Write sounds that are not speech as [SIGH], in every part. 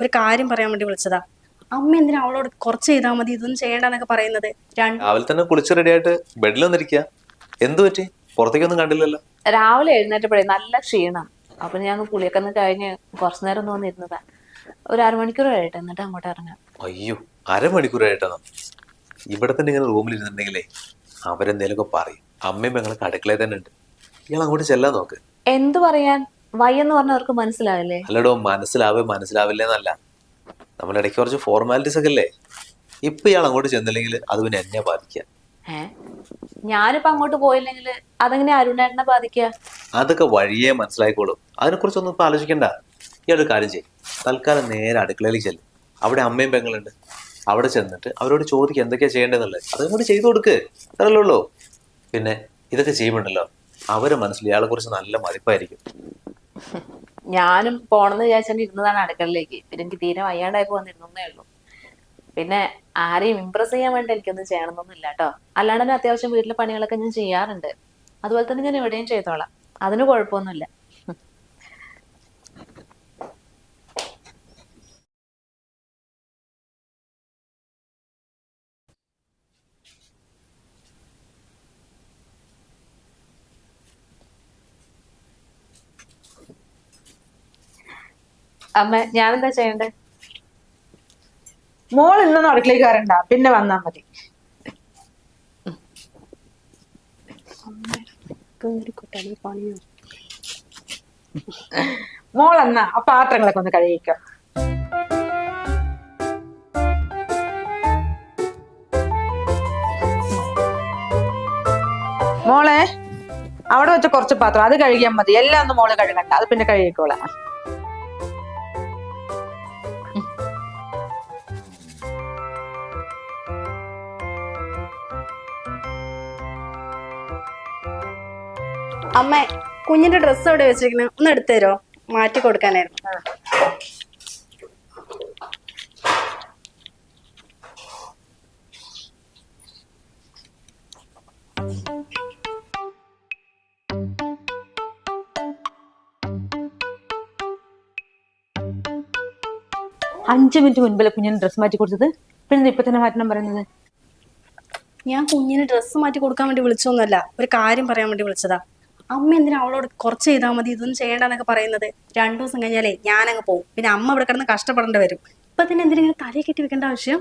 ഒരു കാര്യം പറയാൻ വേണ്ടി വിളിച്ചതാ. അമ്മ എന്തിനാ അവളോട് കുറച്ച് ചെയ്താൽ മതി ഇതൊന്നും ചെയ്യണ്ടെന്നൊക്കെ പറയുന്നത്? രാവിലെ തന്നെ കുളിച്ച് റെഡിയായിട്ട് ബെഡിൽ വന്നിരിക്കുക എന്തു പറ്റി? പുറത്തേക്കൊന്നും കണ്ടില്ലല്ലോ. രാവിലെ എഴുന്നേറ്റപ്പോഴേ നല്ല ക്ഷീണം. അപ്പൊ ഞാൻ കുളിയൊക്കെ ഒന്ന് കഴിഞ്ഞ് കുറച്ചു നേരം ഒന്ന് വന്നിരുന്നതാ. ഒരു അരമണിക്കൂർ കഴിയട്ടെ എന്നിട്ട് അങ്ങോട്ട് ഇറങ്ങാം. അയ്യോ അരമണിക്കൂർ അരമണിക്കൂറായിട്ടാണ്? ഇവിടെ തന്നെ ഇങ്ങനെ റൂമിൽ ഇരുന്നിട്ടുണ്ടെങ്കിലേ അവരെന്തേലൊക്കെ പറയും. അമ്മയും ഞങ്ങൾക്ക് അടുക്കളയിൽ തന്നെ ഉണ്ട്. ഇയാൾ അങ്ങോട്ട് ചെല്ലാൻ നോക്ക്. എന്തു പറയാൻ? വയ്യെന്ന് പറഞ്ഞവർക്ക് മനസ്സിലാവില്ലേ? അല്ലടോ മനസ്സിലാവേ മനസ്സിലാവില്ലേന്നല്ല. എന്നല്ല നമ്മുടെ കുറച്ച് ഫോർമാലിറ്റീസ് ഒക്കെ അല്ലേ ഇപ്പൊ ഇയാൾ അങ്ങോട്ട് ചെന്നില്ലെങ്കിൽ അത് പിന്നെ എന്നെ ബാധിക്കുക ഞാനിപ്പോ അങ്ങോട്ട് പോയില്ലെങ്കിൽ അതെങ്ങനെ അരുണേട്ടനെ ബാധിക്കുക അതൊക്കെ വഴിയേ മനസ്സിലായിക്കോളും. അതിനെക്കുറിച്ചൊന്നും ഇപ്പൊ ആലോചിക്കണ്ട. ഇയാളൊരു കാര്യം ചെയ്യും. തൽക്കാലം നേരെ അടുക്കളയിലേക്ക് ചെല്ലും. അവിടെ അമ്മയും പെങ്ങളുണ്ട്. അവിടെ ചെന്നിട്ട് അവരോട് ചോദിക്കുക എന്തൊക്കെയാ ചെയ്യേണ്ടതെന്നുള്ളത്. അതങ്ങോട്ട് ചെയ്തു കൊടുക്ക്. അത്രല്ലേ ഉള്ളൂ. പിന്നെ ഇതൊക്കെ ചെയ്യുമ്പോണ്ടല്ലോ. അവരെ മനസ്സിൽ ഇയാളെ കുറിച്ച് നല്ല മതിപ്പായിരിക്കും ഞാനും പോണെന്ന് വിചാരിച്ചാൽ ഇരുന്നതാണ് അടുക്കളയിലേക്ക്. പിന്നെ എനിക്ക് തീരെ വയ്യാണ്ടായപ്പോ വന്നിരുന്നേ ഉള്ളൂ. പിന്നെ ആരെയും ഇമ്പ്രസ് ചെയ്യാൻ വേണ്ടി എനിക്കൊന്നും ചെയ്യണമെന്നൊന്നുമില്ല കേട്ടോ. അല്ലാണ്ട് തന്നെ അത്യാവശ്യം വീട്ടിലെ പണികളൊക്കെ ഞാൻ ചെയ്യാറുണ്ട്. അതുപോലെ തന്നെ ഞാൻ എവിടെയും ചെയ്തോളാം. അതിന് കുഴപ്പമൊന്നുമില്ല. അമ്മ ഞാനെന്താ ചെയ്യണ്ടേ? മോൾ ഇന്നൊന്നും അടുക്കളയിൽ കയറണ്ട പിന്നെ വന്നാ മതി. മോൾ എന്നാ ആ പാത്രങ്ങളൊക്കെ ഒന്ന് കഴിയിക്കാം മോളെ അവിടെ വെച്ച കുറച്ച് പാത്രം അത് കഴുകിയാൽ മതി. എല്ലാം ഒന്ന് മോൾ കഴുകണ്ട അത് പിന്നെ കഴുകിക്കോളാം. അമ്മ കുഞ്ഞിന്റെ ഡ്രസ് അവിടെ വെച്ചിരിക്കുന്നു? ഒന്ന് എടുത്തു തരോ മാറ്റി കൊടുക്കാനായിരുന്നു. അഞ്ചു മിനിറ്റ് മുൻപല്ലേ കുഞ്ഞിന് ഡ്രസ് മാറ്റി കൊടുത്തത്? പിന്നെ ഇപ്പൊ തന്നെ മാറ്റണം പറയുന്നത്? ഞാൻ കുഞ്ഞിന് ഡ്രസ് മാറ്റി കൊടുക്കാൻ വേണ്ടി വിളിച്ചൊന്നുമല്ല ഒരു കാര്യം പറയാൻ വേണ്ടി വിളിച്ചതാ. അമ്മ എന്തിനാ അവളോട് കുറച്ച് ചെയ്താൽ മതി ഇതൊന്നും ചെയ്യണ്ടെന്നൊക്കെ പറയുന്നത്? രണ്ടു ദിവസം കഴിഞ്ഞാലേ ഞാനങ്ങ് പോകും പിന്നെ അമ്മ ഇവിടെ കിടന്ന് കഷ്ടപ്പെടേണ്ടി വരും. ഇപ്പൊ തന്നെ എന്തിനാ തലയെ കെട്ടി വെക്കേണ്ട ആവശ്യം?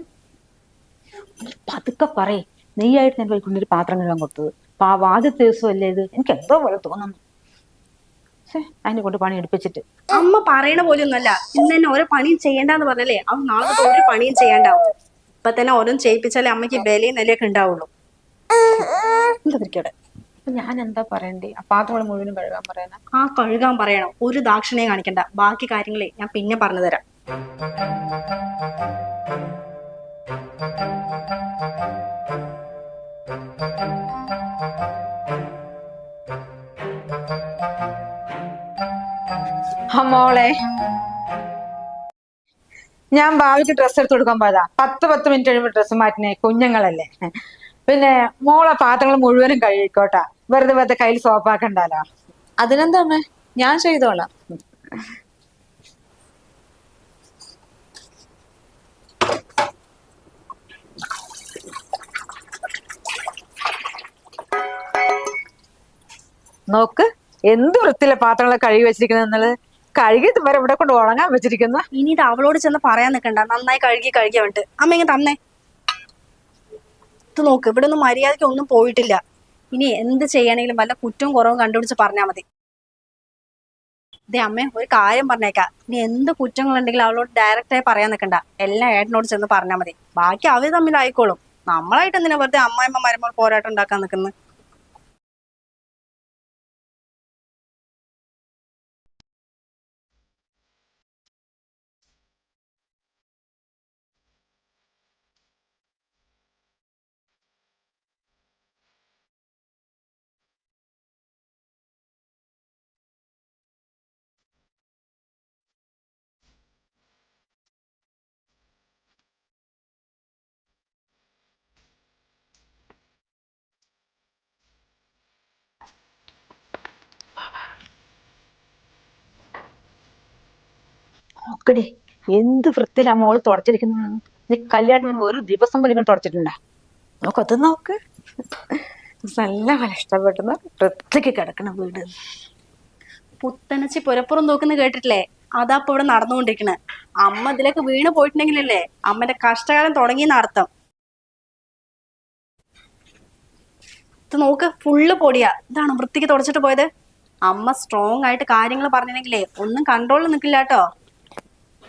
പതുക്കെ പറയേ. നെയ്യായിട്ട് ഞാൻ പോയിക്കൊണ്ട് ഒരു പാത്രം കഴുകാൻ കൊടുത്തത്. പാവ ആദ്യത്തെ ദിവസമല്ലേ ഇത്? എനിക്ക് എന്തോ പോലെ തോന്നുന്നു. അതിനെ കൊണ്ട് പണി എടുപ്പിച്ചിട്ട്. അമ്മ പറയണ ഒന്നല്ല ഇന്ന് തന്നെ ഓരോ പണിയും ചെയ്യണ്ടെന്ന് പറഞ്ഞല്ലേ? അവൻ നാളെ ഒരു പണിയും ചെയ്യണ്ടാവും. ഇപ്പൊ തന്നെ ഓരോന്നും ചെയ്യിപ്പിച്ചാലേ അമ്മയ്ക്ക് വിലയും നിലയൊക്കെ ഉണ്ടാവുള്ളൂ. എന്താ ഞാൻ എന്താ പറയണ്ടേ? ആ പാത്രങ്ങൾ മുഴുവനും കഴുകാൻ പറയാനാ ആ കഴുകാൻ പറയണം. ഒരു ദാക്ഷിണ്യം കാണിക്കണ്ട. ബാക്കി കാര്യങ്ങളെ ഞാൻ പിന്നെ പറഞ്ഞു തരാം. മോളെ. ഞാൻ ഭാവിക്ക് ഡ്രസ്സ് എടുത്ത് കൊടുക്കാൻ പോയതാ. പത്ത് പത്ത് മിനിറ്റ് കഴിയുമ്പോൾ ഡ്രസ്സ് മാറ്റിനെ കുഞ്ഞുങ്ങളല്ലേ. പിന്നെ മോളെ പാത്രങ്ങൾ മുഴുവനും കഴുകിക്കോട്ടാ. വെറുതെ വെറുതെ കയ്യിൽ സോപ്പാക്കണ്ടല്ലോ അതിനെന്താ അമ്മേ ഞാൻ ചെയ്തോളാം. നോക്ക് എന്ത് വൃത്തിയിലെ പാത്രങ്ങളെ കഴുകി വെച്ചിരിക്കുന്നത് എന്നുള്ളത് കഴുകിയിട്ട് വരെ ഇവിടെ കൊണ്ട് ഉണങ്ങാൻ വെച്ചിരിക്കുന്ന. ഇനി ഇത് അവളോട് ചെന്ന് പറയാൻ നിൽക്കണ്ട നന്നായി കഴുകി കഴുകിയ വേണ്ട അമ്മ ഇങ്ങനെ തന്നെ. ഇത് നോക്ക്. ഇവിടെ ഒന്നും മര്യാദയ്ക്ക് ഒന്നും പോയിട്ടില്ല. ഇനി എന്ത് ചെയ്യണമെങ്കിലും വല്ല കുറ്റവും കുറവും കണ്ടുപിടിച്ച് പറഞ്ഞാൽ മതി. ദേ അമ്മ ഒരു കാര്യം പറഞ്ഞേക്കാം. ഇനി എന്ത് കുറ്റങ്ങളുണ്ടെങ്കിലും അവളോട് ഡയറക്റ്റായി പറയാൻ നിൽക്കണ്ട എല്ലാം ഏട്ടനോട് ചെന്ന് പറഞ്ഞാൽ മതി. ബാക്കി അവർ തമ്മിലായിക്കോളും. നമ്മളായിട്ട് എന്തിനാ വെറുതെ അമ്മായിമ്മ മരുമ്പോൾ പോരാട്ടം ഉണ്ടാക്കാൻ നിൽക്കുന്നത് നോക്കടി. എന്ത് വൃത്തിയിലാ മോൾ തുടച്ചിരിക്കുന്നത്? നീ കല്യാണം ഒരു ദിവസം പോലും തുടച്ചിട്ടുണ്ടാ അത് നോക്ക്. നല്ല പോലെ ഇഷ്ടപ്പെടുന്ന വൃത്തിക്ക് കിടക്കണ വീട്. പുത്തനച്ചി പുരപ്പുറം നോക്കുന്ന കേട്ടിട്ടില്ലേ? അതാ ഇപ്പൊ ഇവിടെ നടന്നുകൊണ്ടിരിക്കണേ. അമ്മ ഇതിലേക്ക് വീണ് പോയിട്ടുണ്ടെങ്കിലല്ലേ അമ്മന്റെ കഷ്ടകാലം തുടങ്ങിയെന്ന് അർത്ഥം. ഇത് നോക്ക് ഫുള്ള് പൊടിയാ. ഇതാണ് വൃത്തിക്ക് തുടച്ചിട്ട് പോയത്? അമ്മ സ്ട്രോങ് ആയിട്ട് കാര്യങ്ങൾ പറഞ്ഞിട്ടുണ്ടെങ്കിലേ ഒന്നും കൺട്രോളിൽ നിൽക്കില്ല കേട്ടോ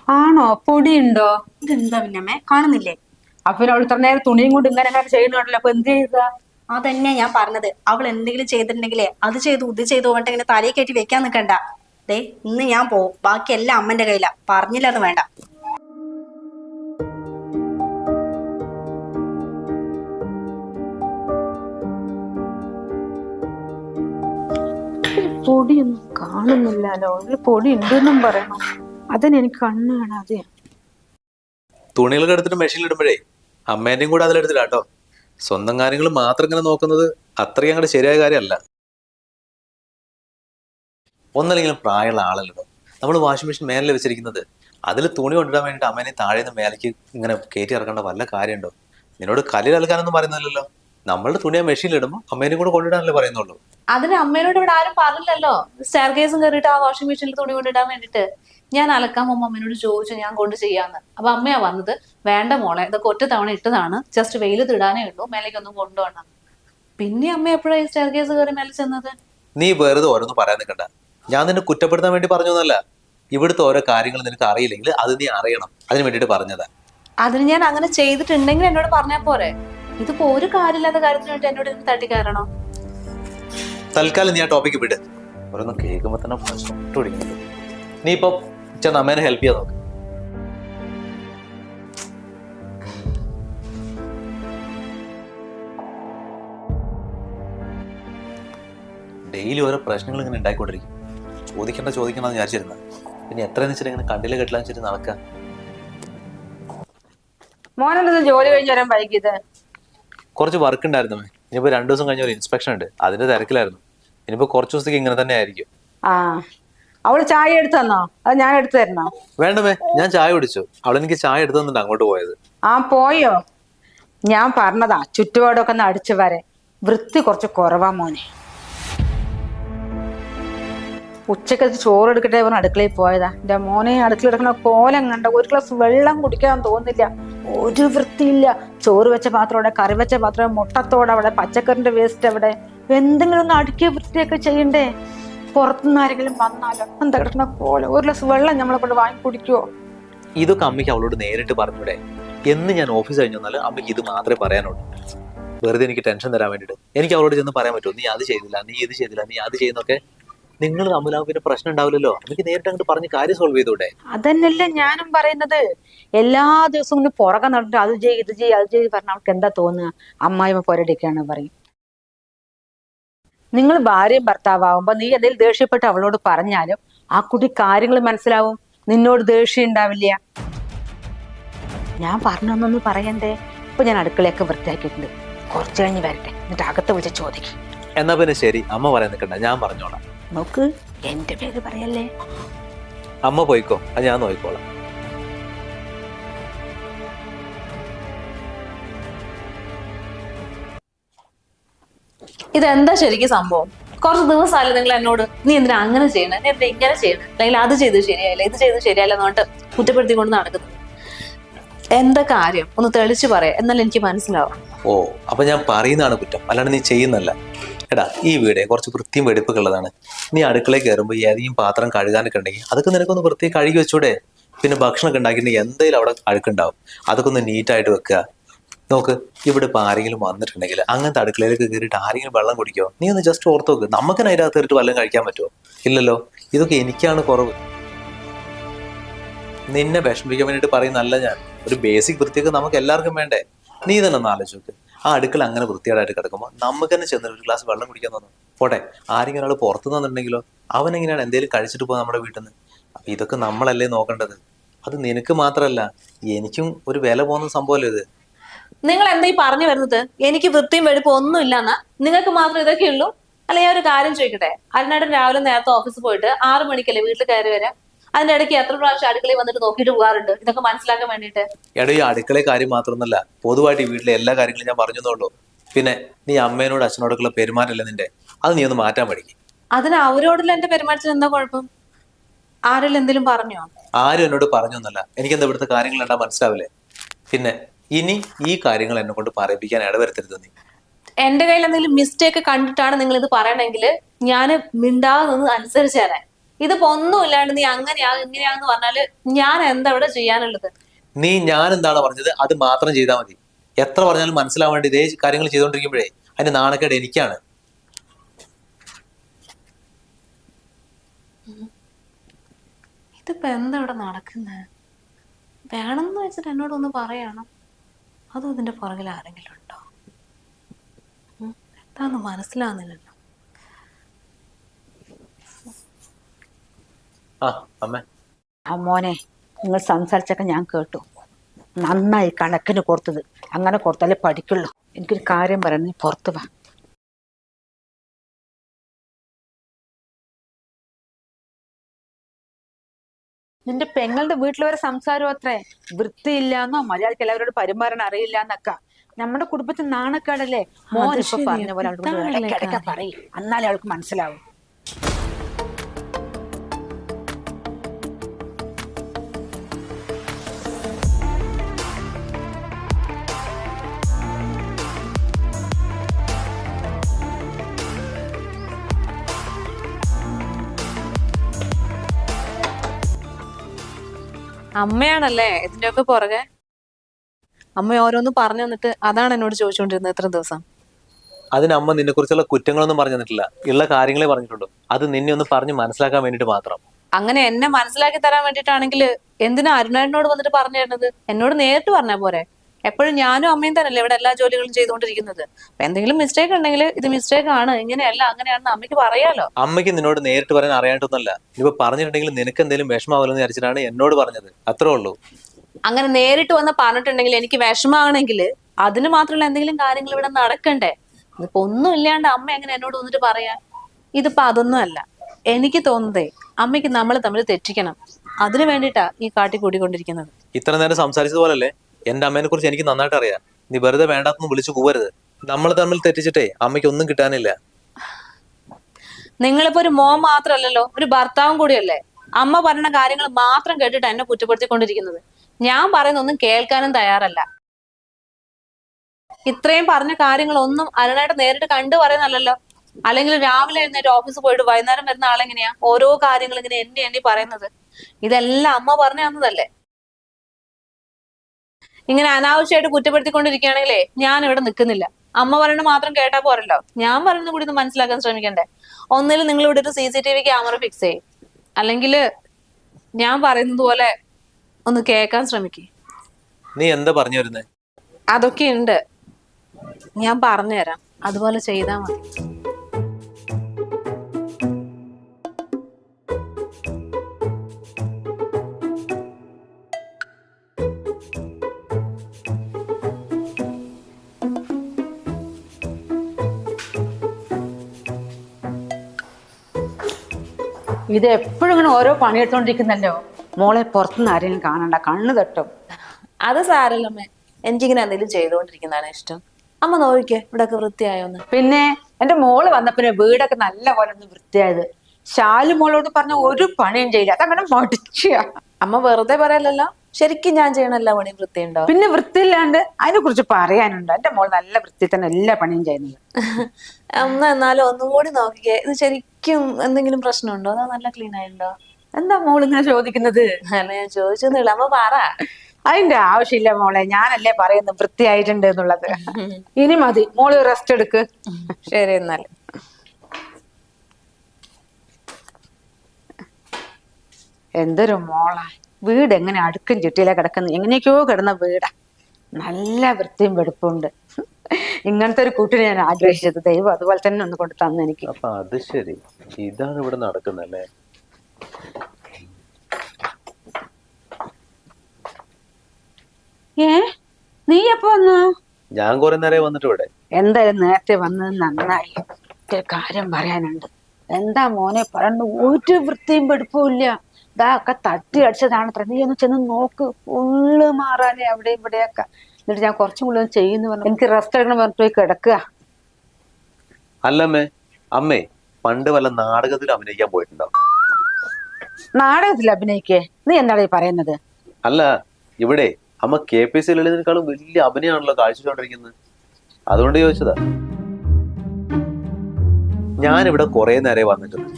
ആണോ? പൊടിയുണ്ടോ? ഇതെന്താ പിന്നമ്മേ കാണുന്നില്ലേ? അപ്പൊ അവൾ ഇത്ര നേരം തുണിയും കൊണ്ട് ഇങ്ങനെ അങ്ങനെ ചെയ്യുന്നുണ്ടല്ലോ. അപ്പൊ എന്ത് ചെയ്താ? അതന്നെ ഞാൻ പറഞ്ഞത്. അവൾ എന്തെങ്കിലും ചെയ്തിട്ടുണ്ടെങ്കിലേ അത് ചെയ്തു ഇത് ചെയ്തു പറഞ്ഞിട്ട് ഇങ്ങനെ തലയിൽ കയറ്റി വെക്കാൻ നിൽക്കണ്ട ദേ ഇന്ന് ഞാൻ പോവും. ബാക്കി എല്ലാം അമ്മന്റെ കയ്യിലാ. പറഞ്ഞില്ല അത് വേണ്ട. പൊടിയൊന്നും കാണുന്നില്ലല്ലോ. ഒരു പൊടി ഉണ്ടെന്നും പറയണം. അതിന് എനിക്ക് കണ്ണ് കാണാതെ തുണികളൊക്കെ എടുത്തിട്ട് മെഷീനിൽ ഇടുമ്പോഴേ അമ്മേന്റെയും കൂടെ അതിലെടുത്തില്ല കേട്ടോ സ്വന്തം കാര്യങ്ങൾ മാത്രം ഇങ്ങനെ നോക്കുന്നത് അത്രയും അങ്ങോട്ട് ശരിയായ കാര്യമല്ല. ഒന്നല്ലെങ്കിലും പ്രായമുള്ള ആളല്ലോ നമ്മൾ വാഷിംഗ് മെഷീൻ മേലെ വെച്ചിരിക്കുന്നത്. അതിൽ തുണി കൊണ്ടിടാൻ വേണ്ടിയിട്ട് അമ്മേനെ താഴെ നിന്ന് മേലേക്ക് ഇങ്ങനെ കയറ്റി ഇറക്കേണ്ട വല്ല കാര്യമുണ്ടോ? നിന്നോട് കല്ലിൽ അലക്കാനൊന്നും പറയുന്നില്ലല്ലോ. നമ്മളുടെ തുണിയെ മെഷീനിൽ ഇടുമ്പോൾ അമ്മേനും കൂടെ കൊണ്ടിടാനല്ലേ പറയുന്നുള്ളൂ. അതിന് അമ്മേനോട് ഇവിടെ ആരും പറഞ്ഞില്ലല്ലോ. സ്റ്റെയർ കേസും കയറിയിട്ട് ആ വാഷിംഗ് മെഷീനിൽ തുണി കൊണ്ടിടാൻ വേണ്ടിട്ട് ഞാൻ അലക്കാൻ പോകുമ്പോൾ അമ്മേനോട് ചോദിച്ചു ഞാൻ കൊണ്ട് ചെയ്യാന്ന്. അപ്പൊ അമ്മയാ വന്നത് വേണ്ട മോളെ ഇതൊക്കെ ഒറ്റ തവണ ഇട്ടതാണ്. ജസ്റ്റ് വെയിൽ തിടാനേ ഉള്ളൂ മേലേക്കൊന്നും കൊണ്ടുപോകണം പിന്നെ അമ്മ എപ്പോഴാണ് ഈ സ്റ്റെയർ കേസ് കയറി മേലെ ചെന്നത്? നീ വെറുതെ ഓരോന്ന് പറയാൻ നിൽക്കണ്ട ഞാൻ നിന്നെ കുറ്റപ്പെടുത്താൻ വേണ്ടി പറഞ്ഞൊന്നുമല്ല ഇവിടുത്തെ ഓരോ കാര്യങ്ങൾ നിനക്ക് അറിയില്ലെങ്കിൽ അത് നീ അറിയണം. അതിന് വേണ്ടിയിട്ട് പറഞ്ഞതാ. അതിന് ഞാൻ അങ്ങനെ ചെയ്തിട്ടുണ്ടെങ്കിൽ എന്നോട് പറഞ്ഞാൽ പോരെ. ഇതിപ്പോ ഒരു കാര്യമില്ലാത്ത കാര്യത്തിന് വേണ്ടി എന്നോട് തട്ടി തട്ടിക്കയറണോ തൽക്കാലം നീ ആ ടോപ്പിക്ക് വിട്. ഓരോന്ന് കേൾക്കുമ്പോ തന്നെ നീ ഇപ്പൊ ചെന്ന് അമ്മേനെ ഹെൽപ്പ് ചെയ്യാൻ നോക്ക്. ഡെയിലി ഓരോ പ്രശ്നങ്ങൾ ഇങ്ങനെ ഉണ്ടായിക്കൊണ്ടിരിക്കും. ചോദിക്കേണ്ട ചോദിക്കണമെന്ന് വിചാരിച്ചിരുന്നു. പിന്നെ എത്രയെന്ന് വെച്ചാൽ ഇങ്ങനെ കണ്ടില്ല കെട്ടില്ല വെച്ചിട്ട് നടക്കുക മോനെന്താ ജോലി കഴിഞ്ഞ് വരാൻ വൈകിയത്. കുറച്ച് വർക്ക് ഉണ്ടായിരുന്നു. ഇനിയിപ്പോ രണ്ടു ദിവസം കഴിഞ്ഞ ഒരു ഇൻസ്പെക്ഷൻ ഉണ്ട്. അതിന്റെ തിരക്കിലായിരുന്നു. ഇനിയിപ്പോ കുറച്ച് ദിവസത്തേക്ക് ഇങ്ങനെ തന്നെ ആയിരിക്കും. ആ. അവൾ ചായ എടുത്തു തന്നോ? അത് ഞാൻ എടുത്തു തരണോ? വേണ്ടമേ ഞാൻ ചായ കുടിച്ചു. അവളെനിക്ക് ചായ എടുത്തു തന്നിട്ട് അങ്ങോട്ട് പോയത്. ആ പോയോ? ഞാൻ പറഞ്ഞതാ ചുറ്റുപാടൊക്കെ ഒന്ന് അടിച്ചു വരെ. വൃത്തി കുറച്ച് കുറവാ മോനെ. ഉച്ചയ്ക്ക് ചോറ് എടുക്കട്ടെ പറഞ്ഞ് അടുക്കളയിൽ പോയതാ. എന്റെ മോനെ അടുക്കള എടുക്കണ കോലം കണ്ട ഒരു ഗ്ലാസ് വെള്ളം കുടിക്കാൻ തോന്നില്ല. ഒരു വൃത്തിയില്ല. ചോറ് വെച്ച പാത്രം അവിടെ കറി വെച്ച പാത്രം മുട്ടത്തോടെ അവിടെ പച്ചക്കറിന്റെ വേസ്റ്റ് അവിടെ. എന്തെങ്കിലും ഒന്ന് അടുക്കിയ വൃത്തിയൊക്കെ ചെയ്യണ്ടേ? പുറത്തുനിന്ന് ആരെങ്കിലും വന്നാലോ? എന്താ കിടക്കണ കോലം? ഒരു ഗ്ലാസ് വെള്ളം നമ്മളെ കൊണ്ട് വാങ്ങി കുടിക്കുവോ? ഇതൊക്കെ അമ്മയ്ക്ക് അവളോട് നേരിട്ട് പറഞ്ഞൂടെ. എന്ന് ഞാൻ ഓഫീസ് കഴിഞ്ഞു വന്നാലും അമ്മയ്ക്ക് ഇത് മാത്രമേ പറയാനുള്ളൂ. വെറുതെ എനിക്ക് ടെൻഷൻ തരാൻ വേണ്ടിയിട്ട്. എനിക്ക് അവളോട് ചെന്ന് പറയാൻ പറ്റുമോ? നീ അത് ചെയ്തില്ല നീ ഇത് ചെയ്തില്ല നീ അത് ചെയ്യുന്നൊക്കെ നിങ്ങൾ തമ്മിലാവും പിന്നെ പ്രശ്നം ഉണ്ടാവില്ലല്ലോ. എനിക്ക് നേരിട്ട് അങ്ങോട്ട് പറഞ്ഞ് കാര്യം സോൾവ് ചെയ്തൂടെ? അതന്നല്ല ഞാനും പറയുന്നത്. എല്ലാ ദിവസവും ഇങ്ങനെ പുറകെ നടന്നിട്ട് അത് ചെയ്യ് ഇത് ചെയ്യ് അത് ചെയ്ത് പറഞ്ഞ അവൾക്ക് എന്താ തോന്നുക? അമ്മായിമ്മ പോരടിക്കാണ് പറയും. നിങ്ങൾ ഭാര്യയും ഭർത്താവുമ്പോ നീ എന്തെങ്കിലും ദേഷ്യപ്പെട്ട് അവളോട് പറഞ്ഞാലും ആ കുട്ടി കാര്യങ്ങൾ മനസ്സിലാവും. നിന്നോട് ദേഷ്യം ഉണ്ടാവില്ല. ഞാൻ പറഞ്ഞൊന്നൊന്ന് പറയണ്ടേ? ഇപ്പൊ ഞാൻ അടുക്കളയൊക്കെ വൃത്തിയാക്കിയിട്ടുണ്ട്. കുറച്ച് കഴിഞ്ഞ് വരട്ടെ. എന്നിട്ട് അകത്ത് വിളിച്ച് ചോദിക്കും. എന്നാ പിന്നെ ശരി. അമ്മ പറയാൻ നിൽക്കണ്ട ഞാൻ പറഞ്ഞോളാം. നോക്ക്. എന്റെ പേര് പറയല്ലേ? അമ്മ പോയിക്കോ. അത് ഞാൻ നോക്കിക്കോളാം. ഇതെന്താ ശരിക്കും സംഭവം? കുറച്ച് ദിവസമല്ല നിങ്ങൾ എന്നോട്. നീ എന്തിനാ അങ്ങനെ ചെയ്യണേ? നീ എന്താ ഇങ്ങനെ ചെയ്യണേ? അല്ലെങ്കിൽ അത് ചെയ്ത് ശരിയായില്ല? ഇത് ചെയ്ത് ശരിയായില്ല എന്നോട്ട് പറഞ്ഞിട്ട് കുറ്റപ്പെടുത്തിക്കൊണ്ട് നടക്കുന്നത്. എന്താ കാര്യം? ഒന്ന് തെളിച്ചു പറയാം. എന്നാലും എനിക്ക് മനസ്സിലാവും. ഓ അപ്പൊ ഞാൻ പറയുന്നതാണ് കുറ്റം. അല്ലാണ്ട് നീ ചെയ്യുന്നല്ല എടാ ഈ വീട് കുറച്ച് വൃത്തിയും വെടിപ്പൊക്കെ ഉള്ളതാണ്. നീ അടുക്കളയിൽ കയറുമ്പോൾ ഏതെങ്കിലും പാത്രം കഴുകാനൊക്കെ ഉണ്ടെങ്കിൽ അതൊക്കെ നിനക്കൊന്ന് വൃത്തി കഴുകി വെച്ചൂടെ? പിന്നെ ഭക്ഷണമൊക്കെ ഉണ്ടാക്കിയിട്ടുണ്ടെങ്കിൽ എന്തെങ്കിലും അവിടെ അഴുക്കുണ്ടാവും. അതൊക്കെ ഒന്ന് നീറ്റായിട്ട് വെക്കുക നോക്ക് ഇവിടെ ഇപ്പോൾ ആരെങ്കിലും വന്നിട്ടുണ്ടെങ്കിൽ അങ്ങനത്തെ അടുക്കളയിലേക്ക് കയറിയിട്ട് ആരെങ്കിലും വെള്ളം കുടിക്കുമോ നീ ഒന്ന് ജസ്റ്റ് ഓർത്ത് നോക്ക്. നമുക്ക് അതിനകത്ത് കയറിയിട്ട് വെള്ളം കഴിക്കാൻ പറ്റുമോ ഇല്ലല്ലോ. ഇതൊക്കെ എനിക്കാണ് കുറവ്. നിന്നെ വിഷമിക്കാൻ വേണ്ടിയിട്ട് പറയുന്നല്ല ഞാൻ. ഒരു ബേസിക് വൃത്തിയൊക്കെ നമുക്ക് എല്ലാവർക്കും വേണ്ടേ. നീ തന്നെ ഒന്ന് ആലോചിച്ച് നോക്ക്. ആ അടുക്കള അങ്ങനെ വൃത്തിയായിട്ട് കിടക്കുമ്പോൾ നമുക്ക് തന്നെ ചെന്ന് ഒരു ഗ്ലാസ് വെള്ളം കുടിക്കാൻ തോന്നും. പോട്ടെ ആരെങ്കിലും ഒരാൾ പുറത്തു നിന്നുണ്ടെങ്കിലോ അവൻ എങ്ങനെയാണ് എന്തെങ്കിലും കഴിച്ചിട്ട് പോകുക നമ്മുടെ വീട്ടിൽ നിന്ന് അപ്പം ഇതൊക്കെ നമ്മളല്ലേ നോക്കേണ്ടത്? അത് നിനക്ക് മാത്രമല്ല എനിക്കും ഒരു വില പോകുന്ന സംഭവമല്ലേ ഇത്? നിങ്ങൾ എന്താ ഈ പറഞ്ഞു വരുന്നത്? എനിക്ക് വൃത്തിയും വെടിപ്പും ഒന്നും ഇല്ലെന്നാ നിങ്ങൾക്ക് മാത്രം ഇതൊക്കെ ഉള്ളൂ അല്ല ഞാൻ ഒരു കാര്യം ചോദിക്കട്ടെ? അരുണേട്ടൻ രാവിലെ നേരത്തെ ഓഫീസിൽ പോയിട്ട് ആറു മണിക്കല്ലേ വീട്ടിൽ കയറി വരാം? അതിന്റെ ഇടയ്ക്ക് എത്ര പ്രാവശ്യം അടുക്കളയിൽ വന്നിട്ട് നോക്കിയിട്ട് പോകാറുണ്ട്? ഇതൊക്കെ മനസ്സിലാക്കാൻ വേണ്ടിയിട്ട്. എടാ ഈ അടുക്കള കാര്യം മാത്രമൊന്നല്ല പൊതുവായിട്ട് ഈ വീട്ടിലെ എല്ലാ കാര്യങ്ങളും ഞാൻ പറഞ്ഞെന്നുള്ളൂ പിന്നെ നീ അമ്മേനോട് അച്ഛനോടൊക്കെയുള്ള പെരുമാറ്റമല്ലേ നിന്റെ? അത് നീ ഒന്ന് മാറ്റാൻ പഠിക്കും. അതിന് അവരോടുള്ള എന്റെ പെരുമാറ്റത്തിന് എന്താ കുഴപ്പം? ആരെല്ലാം എന്തെങ്കിലും പറഞ്ഞോ? ആരും എന്നോട് പറഞ്ഞൊന്നല്ല എനിക്കെന്താ ഇവിടുത്തെ കാര്യങ്ങൾ എന്താ മനസ്സിലാവില്ലേ? പിന്നെ ഇനി ഈ കാര്യങ്ങൾ എന്നെ കൊണ്ട് പറയിപ്പിക്കാൻ ഇടവരുത്തരുത് നീ. എന്റെ കയ്യിൽ എന്തെങ്കിലും മിസ്റ്റേക്ക് കണ്ടിട്ടാണ് നിങ്ങൾ ഇത് പറയണമെങ്കിൽ ഞാൻ മിണ്ടാതെ നിന്ന് അനുസരിച്ച് തരാൻ ഇതിപ്പോ ഒന്നും ഇല്ലാണ്ട് നീ അങ്ങനെയാ ഇങ്ങനെയാന്ന് പറഞ്ഞാൽ ഞാൻ എന്താ ഇവിടെ ചെയ്യാനുള്ളത്? നീ ഞാൻ എന്താണ് പറഞ്ഞത്? അത് മാത്രം ചെയ്താൽ മതി. എത്ര പറഞ്ഞാലും മനസ്സിലാവേണ്ട ഇതേ കാര്യങ്ങൾ ചെയ്തുകൊണ്ടിരിക്കുമ്പോഴേ അതിന്റെ നാണക്കേട് എനിക്കാണ്. ഇതിപ്പോ എന്താ ഇവിടെ നടക്കുന്നത് വേണമെന്ന് വെച്ചിട്ട് എന്നോട് ഒന്ന് പറയണം. അതും ഇതിന്റെ പുറകിൽ ആരെങ്കിലും ഉണ്ടോ? എന്താന്ന് മനസ്സിലാവുന്നില്ലല്ലോ. ആ അമ്മ. മോനെ നിങ്ങൾ സംസാരിച്ചൊക്കെ ഞാൻ കേട്ടു. നന്നായി കണക്കിന് കൊടുത്തത്. അങ്ങനെ കൊടുത്താലേ പഠിക്കുള്ളൂ. എനിക്കൊരു കാര്യം പറയണേ പുറത്തു വാ. നിന്റെ പെങ്ങളുടെ വീട്ടിൽ വരെ സംസാരം അത്രേ. വൃത്തിയില്ലാന്നോ മലയാളിക്ക് എല്ലാവരോട് പരിമാറാൻ അറിയില്ല എന്നൊക്കെ നമ്മുടെ കുടുംബത്തിൽ നാണക്കേടല്ലേ? മോൻ അത് ഇപ്പൊ ശരിയാ. പറഞ്ഞ പോലെ പറയും. എന്നാലേ അവൾക്ക് മനസ്സിലാവും. അമ്മയാണല്ലേ? ഇതിന്റെയൊക്കെ പുറകെ? അമ്മ ഓരോന്ന് പറഞ്ഞു തന്നിട്ട് അതാണ് എന്നോട് ചോദിച്ചുകൊണ്ടിരുന്നത് എത്ര ദിവസം. അതിന് അമ്മ നിന്നെ കുറിച്ചുള്ള കുറ്റങ്ങളൊന്നും പറഞ്ഞു തന്നിട്ടില്ല. ഉള്ള കാര്യങ്ങളെ പറഞ്ഞിട്ടുള്ളൂ അത് നിന്നെ ഒന്ന് പറഞ്ഞു മനസ്സിലാക്കാൻ വേണ്ടിട്ട് മാത്രം. അങ്ങനെ എന്നെ മനസ്സിലാക്കി തരാൻ വേണ്ടിട്ടാണെങ്കിൽ എന്തിനാ അരുണേട്ടനോട് വന്നിട്ട് പറഞ്ഞു തരുന്നത്? എന്നോട് നേരിട്ട് പറഞ്ഞാ പോരെ? എപ്പോഴും ഞാനും അമ്മയും തന്നെയല്ലേ ഇവിടെ എല്ലാ ജോലികളും ചെയ്തുകൊണ്ടിരിക്കുന്നത്? അപ്പൊ എന്തെങ്കിലും മിസ്റ്റേക്ക് ഉണ്ടെങ്കിൽ ഇത് മിസ്റ്റേക്ക് ആണ്. ഇങ്ങനെയല്ല അങ്ങനെയാണെന്ന് അമ്മയ്ക്ക് പറയാലോ. അമ്മയ്ക്ക് നിന്നോട് നേരിട്ട് പറയാൻ അറിയാണ്ടൊന്നല്ല ഇപ്പൊ പറഞ്ഞിട്ടുണ്ടെങ്കിൽ നിനക്ക് എന്തെങ്കിലും വിഷമാവലെന്ന് വിചാരിച്ചിട്ടാണ് എന്നോട് പറഞ്ഞത്. അത്രേ ഉള്ളൂ. അങ്ങനെ നേരിട്ട് വന്ന് പറഞ്ഞിട്ടുണ്ടെങ്കിൽ എനിക്ക് വിഷമാണെങ്കിൽ അതിന് മാത്രമല്ല എന്തെങ്കിലും കാര്യങ്ങൾ ഇവിടെ നടക്കണ്ടേ? ഇതിപ്പോ ഒന്നും ഇല്ലാണ്ട് അമ്മ എങ്ങനെ എന്നോട് വന്നിട്ട് പറയാ? ഇതിപ്പോ അതൊന്നും അല്ല. എനിക്ക് തോന്നുന്നതേ അമ്മയ്ക്ക് നമ്മൾ തമ്മിൽ തെറ്റിക്കണം. അതിനു വേണ്ടിട്ടാ ഈ കാട്ടി കൂടിക്കൊണ്ടിരിക്കുന്നത് ഇത്ര നേരം സംസാരിച്ചതുപോലല്ലേ? എന്റെ അമ്മേനെ കുറിച്ച് എനിക്ക് നന്നായിട്ട് അറിയാം. നീ വെറുതെ വേണ്ടാത്ത വിളിച്ചു പോവരുത് നമ്മൾ തമ്മിൽ തെറ്റിച്ചിട്ടേ അമ്മയ്ക്ക് ഒന്നും കിട്ടാനില്ല. നിങ്ങളിപ്പോ ഒരു മോൻ മാത്രമല്ലല്ലോ ഒരു ഭർത്താവും കൂടിയല്ലേ? അമ്മ പറയുന്ന കാര്യങ്ങൾ മാത്രം കേട്ടിട്ട് എന്നെ കുറ്റപ്പെടുത്തിക്കൊണ്ടിരിക്കുന്നത്. ഞാൻ പറയുന്നൊന്നും കേൾക്കാനും തയ്യാറല്ല. ഇത്രയും പറഞ്ഞ കാര്യങ്ങളൊന്നും അരുണായിട്ട് നേരിട്ട് കണ്ടു പറയുന്നല്ലോ അല്ലെങ്കിൽ രാവിലെ എഴുന്നേറ്റ് ഓഫീസ് പോയിട്ട് വൈകുന്നേരം വരുന്ന ആളെങ്ങനെയാ? ഓരോ കാര്യങ്ങൾ ഇങ്ങനെ എന്നെ എന്നെ പറയുന്നത്. ഇതെല്ലാം അമ്മ പറഞ്ഞു തന്നതല്ലേ? ഇങ്ങനെ അനാവശ്യമായിട്ട് കുറ്റപ്പെടുത്തിക്കൊണ്ടിരിക്കുകയാണെങ്കിലേ ഞാൻ ഇവിടെ നിൽക്കുന്നില്ല. അമ്മ പറയുന്നത് മാത്രം കേട്ടാ പോരല്ലോ. ഞാൻ പറയുന്നത് കൂടി ഒന്ന് മനസ്സിലാക്കാൻ ശ്രമിക്കണ്ടേ? ഒന്നിൽ നിങ്ങൾ ഇവിടെ ഒരു C C T V camera fix ചെയ്യും. അല്ലെങ്കിൽ ഞാൻ പറയുന്നത് പോലെ ഒന്ന് കേൾക്കാൻ ശ്രമിക്കേ. നീ എന്താ പറഞ്ഞു വരുന്നേ? അതൊക്കെ ഉണ്ട്. ഞാൻ പറഞ്ഞുതരാം. അതുപോലെ ചെയ്താൽ മതി. ഇത് എപ്പോഴും ഇങ്ങനെ ഓരോ പണിയെടുത്തോണ്ടിരിക്കുന്നല്ലോ. മോളെ പുറത്തുനിന്ന് ആരെങ്കിലും കാണണ്ട കണ്ണു തട്ടും. അത് സാരല്ലമ്മേ. എനിക്കിങ്ങനെ എന്തെങ്കിലും ചെയ്തുകൊണ്ടിരിക്കുന്നതാണ് ഇഷ്ടം. അമ്മ നോക്കിക്കേ ഇവിടെ വൃത്തിയായോന്ന്. പിന്നെ എന്റെ മോൾ വന്നപ്പിന്നെ വീടൊക്കെ നല്ല പോലെ ഒന്ന് വൃത്തിയായത്. ശാലു മോളോട് പറഞ്ഞ ഒരു പണിയും ചെയ്യില്ല. അതങ്ങനെ മടിച്ച. അമ്മ വെറുതെ പറയലല്ലോ? ശരിക്കും ഞാൻ ചെയ്യണ എല്ലാ പണിയും വൃത്തിയുണ്ടോ? പിന്നെ വൃത്തിയില്ലാണ്ട് അതിനെ കുറിച്ച് പറയാനുണ്ട്? എന്റെ മോൾ നല്ല വൃത്തി തന്നെ എല്ലാ പണിയും ചെയ്യുന്നത്. [LAUGHS] അമ്മ എന്നാലും ഒന്നും കൂടി നോക്കിക്കേ. ഇത് ശരിക്കും എന്തെങ്കിലും പ്രശ്നമുണ്ടോ? അതോ നല്ല ക്ലീൻ ആയിട്ടുണ്ടോ? എന്താ മോൾ ഇങ്ങനെ ചോദിക്കുന്നത്? അല്ല ഞാൻ ചോദിച്ചൊന്നുമില്ല. അമ്മ പറ. അതിന്റെ ആവശ്യമില്ല മോളെ. ഞാനല്ലേ പറയുന്നു വൃത്തിയായിട്ടുണ്ട് എന്നുള്ളത്. [LAUGHS] ഇനി മതി. മോൾ റെസ്റ്റ് എടുക്ക്. ശരി എന്നാൽ എന്തൊരു മോളാ. വീട് എങ്ങനെ അടുക്കും ചുറ്റിലെ കിടക്കുന്നു. എങ്ങനെയൊക്കെയോ കിടന്ന വീടാ. നല്ല വൃത്തിയും വെടുപ്പുണ്ട്. ഇങ്ങനത്തെ ഒരു കൂട്ടിനെ ഞാൻ ആഗ്രഹിച്ചത്. ദൈവം അതുപോലെ തന്നെ ഒന്ന് കൊണ്ട് തന്നു എനിക്ക്. അപ്പൊ അത് ശരി. ഇതാണ് ഇവിടെ നടക്കുന്നല്ലേ ഏ? നീ എപ്പോ വന്നു? ഞാൻ കുറെ നേരം വന്നിട്ട് ഇവിടെ. എന്തായാലും നേരത്തെ വന്നത് നന്നായി. ഒരു കാര്യം പറയാനുണ്ട്. എന്താ മോനെ പറഞ്ഞു ഒരു വൃത്തിയും പെടുപ്പും ഇല്ല. ഇതാ ഒക്കെ തട്ടി അടിച്ചതാണ് അത്ര. നീ ഒന്ന് ചെന്ന് നോക്ക്. ഉള്ളു മാറാനേ അവിടെ ഇവിടെയൊക്കെ. എന്നിട്ട് ഞാൻ കുറച്ചും കൂടി ഒന്ന് ചെയ്യുന്നു പറഞ്ഞു. എനിക്ക് റെസ്റ്റ് എടുക്കണം പറഞ്ഞിട്ട് പോയി കിടക്കുക. അല്ലമ്മേ അമ്മേ പണ്ട് വല്ല നാടകത്തിൽ അഭിനയിക്കാൻ പോയിട്ടുണ്ടോ? നാടകത്തിൽ അഭിനയിക്കേ? നീ എന്താണ് ഈ പറയുന്നത്? അല്ല ഇവിടെ അമ്മ കെ പി സി ലളിതനേക്കാളും വലിയ അഭിനയമാണല്ലോ കാഴ്ചവെച്ചോണ്ടിരിക്കുന്നത് അതുകൊണ്ട് ചോദിച്ചതാ. ഞാനിവിടെ കുറെ നേരെ വന്നിട്ടുണ്ട്.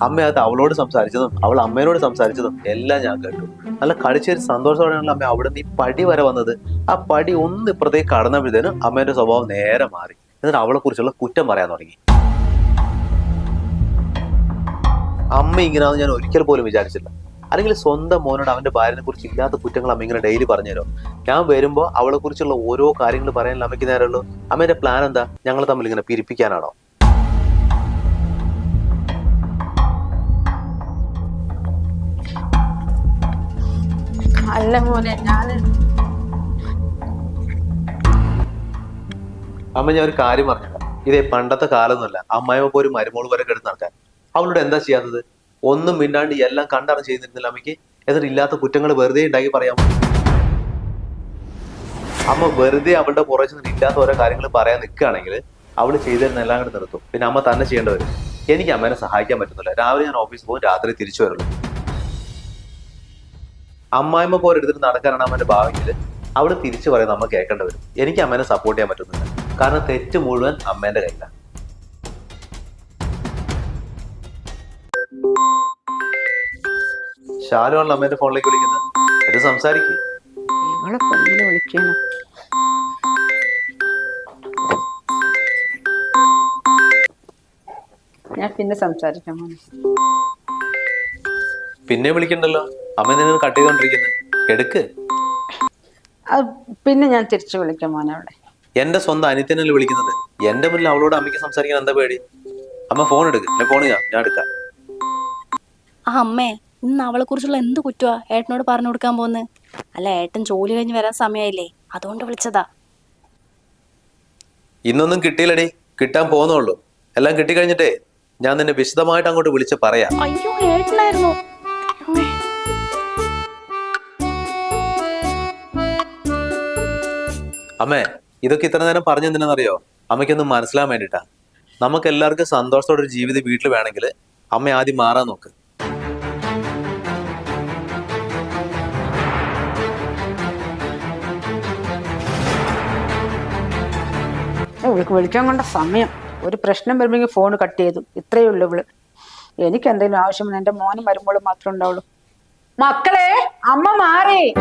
അമ്മ അത് അവളോട് സംസാരിച്ചതും അവൾ അമ്മേനോട് സംസാരിച്ചതും എല്ലാം ഞാൻ കേട്ടു. നല്ല കളിച്ചൊരു സന്തോഷത്തോടെയാണല്ലോ അമ്മ അവിടെ നിന്ന് ഈ പടി വരെ വന്നത്. ആ പടി ഒന്ന് ഇപ്പുറത്തേക്ക് കടന്നപ്പോഴത്തേനും അമ്മേന്റെ സ്വഭാവം നേരെ മാറി. എന്നിട്ട് അവളെ കുറിച്ചുള്ള കുറ്റം പറയാൻ തുടങ്ങി. അമ്മ ഇങ്ങനെയാണെന്ന് ഞാൻ ഒരിക്കൽ പോലും വിചാരിച്ചില്ല. അല്ലെങ്കിൽ സ്വന്തം മോനോട് അവന്റെ ഭാര്യനെ കുറിച്ച് ഇല്ലാത്ത കുറ്റങ്ങൾ അമ്മ ഇങ്ങനെ ഡെയിലി പറഞ്ഞുതരും. ഞാൻ വരുമ്പോ അവളെ കുറിച്ചുള്ള ഓരോ കാര്യങ്ങൾ പറയാനുള്ള അമ്മയ്ക്ക് നേരമുള്ളൂ. അമ്മയുടെ പ്ലാൻ എന്താ? ഞങ്ങൾ തമ്മിൽ ഇങ്ങനെ പിരിപ്പിക്കാനാണോ? അല്ല മോനെ അമ്മ ഞാൻ ഒരു കാര്യം പറഞ്ഞില്ല ഇതേ പണ്ടത്തെ കാലമൊന്നുമല്ല അമ്മായിമ്മ ഒരു മരുമോൾ വരെ കിടന്ന് നടക്കാൻ അവളോട് എന്താ ചെയ്യാത്തത്? ഒന്നും മിണ്ടാണ്ട് എല്ലാം കണ്ടാണ് ചെയ്യുന്നിരുന്നില്ല അമ്മയ്ക്ക്. എന്നിട്ട് ഇല്ലാത്ത കുറ്റങ്ങൾ വെറുതെ ഉണ്ടാക്കി പറയാമോ? അമ്മ വെറുതെ അവളുടെ പുറച്ചു നിന്ന് ഇല്ലാത്ത ഓരോ കാര്യങ്ങൾ പറയാൻ നിൽക്കുകയാണെങ്കിൽ അവൾ ചെയ്തിരുന്ന എല്ലാം കൂടെ നിർത്തും. പിന്നെ അമ്മ തന്നെ ചെയ്യേണ്ടി വരും. എനിക്ക് അമ്മേനെ സഹായിക്കാൻ പറ്റുന്നില്ല. രാവിലെ ഞാൻ ഓഫീസിൽ പോകും രാത്രി തിരിച്ചു വരുള്ളൂ. അമ്മായിമ്മ പോലെ എടുത്തിട്ട് നടക്കാനാണ് അമ്മന്റെ ഭാവിയിൽ അവൾ തിരിച്ചു പറയാൻ നമ്മൾ കേൾക്കേണ്ടി വരും. എനിക്ക് അമ്മേനെ സപ്പോർട്ട് ചെയ്യാൻ പറ്റുന്നില്ല. കാരണം തെറ്റ് മുഴുവൻ അമ്മേന്റെ കയ്യിലാണ് ഷാലുവാണല്ലോ അമ്മേന്റെ ഫോണിലേക്ക് വിളിക്കുന്നത് ഇത് സംസാരിക്കും. ഇവളെ വിളിക്കണം ഞാൻ പിന്നെ സംസാരിക്കാം പിന്നെ വിളിക്കണ്ടല്ലോ? അമ്മ നിന്ന് കട്ട് ചെയ്തോണ്ടിരിക്കുന്നത് എടുക്ക്. പിന്നെ ഞാൻ തിരിച്ചു വിളിക്കാം മോനെ അവിടെ. എന്റെ സ്വന്തം അനിത്തനല്ല വിളിക്കുന്നത്? എന്റെ മുന്നിൽ അവളോട് അമ്മയ്ക്ക് സംസാരിക്കാൻ എന്താ പേടി? അമ്മ ഫോൺ എടുക്ക്. എന്റെ ഫോൺ ഞാൻ ഞാൻ എടുക്കാം. ആ അമ്മേ ഇന്ന് അവളെ കുറിച്ചുള്ള എന്ത് കുറ്റമാ ഏട്ടനോട് പറഞ്ഞു കൊടുക്കാൻ പോന്ന്. അല്ല ഏട്ടൻ ജോലി കഴിഞ്ഞ് വരാൻ സമയമായില്ലേ അതുകൊണ്ട് വിളിച്ചതാ. ഇന്നൊന്നും കിട്ടിയില്ലടി. കിട്ടാൻ പോകുന്നുള്ളൂ എല്ലാം കിട്ടിക്കഴിഞ്ഞിട്ടേ ഞാൻ നിന്നെ വിശദമായിട്ട് അങ്ങോട്ട് വിളിച്ച് പറയാം. അയ്യോ ഏട്ടനായിരുന്നു. അമ്മേ ഇതൊക്കെ ഇത്ര നേരം പറഞ്ഞു എന്തിനാണെന്നറിയോ? അമ്മയ്ക്കൊന്ന് മനസ്സിലാൻ വേണ്ടിട്ടാ. നമുക്ക് എല്ലാവർക്കും സന്തോഷത്തോടെ ഒരു ജീവിതം വീട്ടിൽ വേണമെങ്കിൽ അമ്മ ആദ്യം മാറാൻ നോക്ക്. വിളിക്കാൻ കൊണ്ട സമയം. ഒരു പ്രശ്നം വരുമ്പോഴേക്കും ഫോൺ കട്ട് ചെയ്തു. ഇത്രയേ ഉള്ളൂ ഇവൾ. എനിക്ക് എന്തെങ്കിലും ആവശ്യം എന്റെ മോനും വരുമ്പോഴും മാത്രമേ ഉണ്ടാവുള്ളൂ. മക്കളെ അമ്മ മാറി.